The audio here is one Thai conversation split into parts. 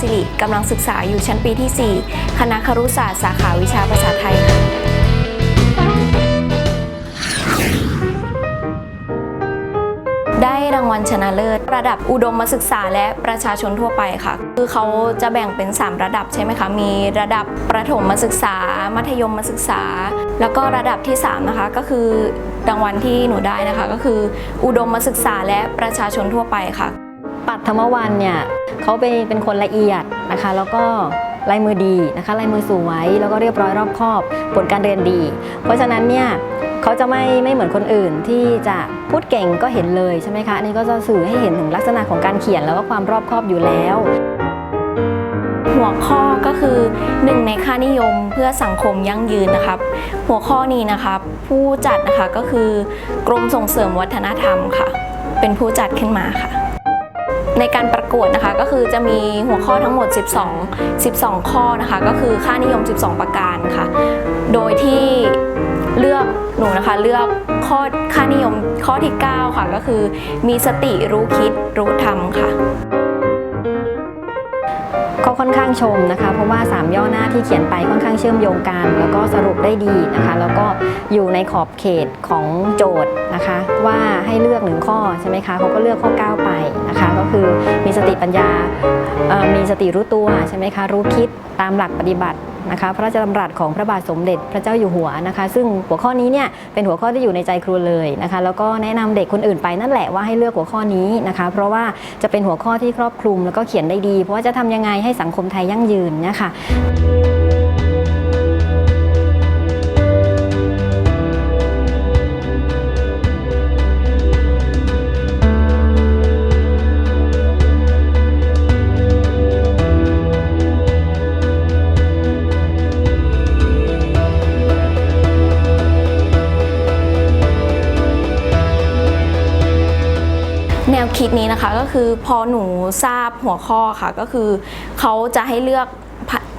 สิริกำลังศึกษาอยู่ชั้นปีที่ 4 คณะครุศาสตร์สาขาวิชาภาษาไทยค่ะได้รางวัลชนะเลิศ ระดับอุดมศึกษาและประชาชนทั่วไปค่ะ คือเขาจะแบ่งเป็น 3 ระดับใช่ไหมคะ มีระดับประถมศึกษา มัธยมศึกษา แล้วก็ระดับที่ 3 นะคะ ก็คือรางวัลที่หนูได้นะคะ ก็คือ อุดมศึกษาและประชาชนทั่วไปค่ะ ปัทมวันเนี่ย เขาเป็นเป็นคนละเอียดนะคะ แล้วก็ลายมือดีนะคะลายมือสวยแล้วก็เรียบร้อยรอบคอบ ผลการเรียนดี เพราะฉะนั้นเนี่ยเขาจะไม่ไม่เหมือนคนอื่นที่จะพูดเก่งก็เห็นเลยใช่ไหมคะอันนี้ก็จะสื่อให้เห็นถึงลักษณะของการเขียนแล้วก็ความรอบคอบอยู่แล้ว หัวข้อก็คือหนึ่งในค่านิยมเพื่อสังคมยั่งยืนนะครับ หัวข้อนี้นะครับผู้จัดนะคะก็คือกรมส่งเสริมวัฒนธรรมค่ะ เป็นผู้จัดขึ้นมาค่ะ ในการประกวดนะคะก็คือจะมีหัวข้อทั้งหมด 12 12 ข้อนะคะก็คือค่านิยม 12 ประการค่ะ โดยที่เลือกหนูนะคะเลือกข้อค่านิยมข้อที่ 9 ค่ะ ก็คือมีสติรู้คิดรู้ทำค่ะ ก็ค่อนข้างชมนะคะ เพราะว่า 3 ย่อหน้าที่เขียนไปค่อนข้างเชื่อมโยงกัน แล้วก็สรุปได้ดีนะคะ แล้วก็อยู่ในขอบเขตของโจทย์นะคะ ว่าให้เลือกหนึ่งข้อใช่ไหมคะเขาก็เลือกข้อ 9 ไปนะคะ ก็คือมีสติปัญญามีสติรู้ตัวใช่ไหมคะรู้คิดตามหลักปฏิบัติ นะคะพระราชดำรัสของพระบาทสมเด็จพระเจ้าอยู่หัวนะคะ ซึ่งหัวข้อนี้เนี่ยเป็นหัวข้อที่อยู่ในใจครูเลยนะคะแล้วก็แนะนำเด็กคนอื่นไปนั่นแหละว่าให้เลือกหัวข้อนี้นะคะ เพราะว่าจะเป็นหัวข้อที่ครอบคลุมแล้วก็เขียนได้ดี เพราะว่าจะทำยังไงให้สังคมไทยยั่งยืนนะคะ วคิดนี้นะคะก็คือพอหนูทราบหัวข้อค่ะก็คือเขาจะให้เลือก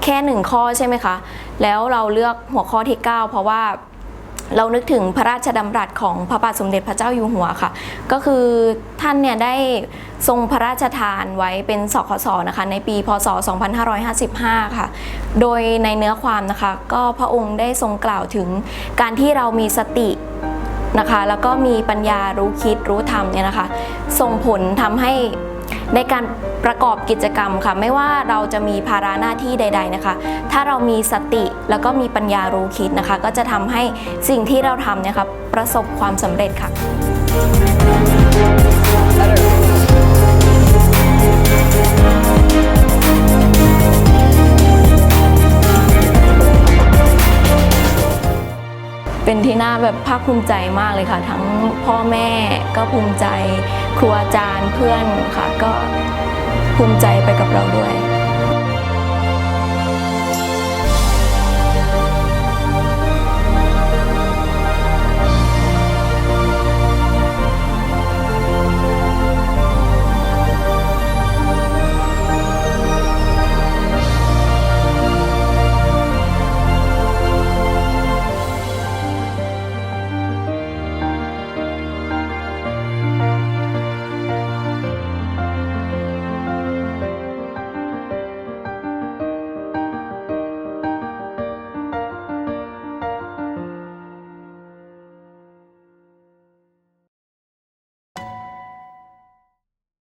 แค่หนึ่งข้อใช่ไหมคะแล้วเราเลือกหัวข้อที่ 9 เพราะว่าเรานึกถึงพระราชดำรัสของพระบาทสมเด็จพระเจ้าอยู่หัวค่ะ ก็คือท่านเนี่ยได้ทรงพระราชทานไว้เป็นสคสนะคะในปีพศ 2555 ค่ะ โดยในเนื้อความนะคะ ก็พระองค์ได้ทรงกล่าวถึงการที่เรามีสติ นะคะ แล้วก็มีปัญญารู้คิดรู้ทำเนี่ยนะคะ ส่งผลทำให้ในการประกอบกิจกรรมค่ะ ไม่ว่าเราจะมีภาระหน้าที่ใด ๆนะคะ ถ้าเรามีสติแล้วก็มีปัญญารู้คิดนะคะ ก็จะทำให้สิ่งที่เราทำเนี่ยค่ะประสบความสำเร็จค่ะ เป็นที่น่าแบบภาคภูมิใจมากเลยค่ะ ทั้งพ่อแม่ก็ภูมิใจ ครูอาจารย์เพื่อนค่ะ ก็ภูมิใจไปกับเราด้วย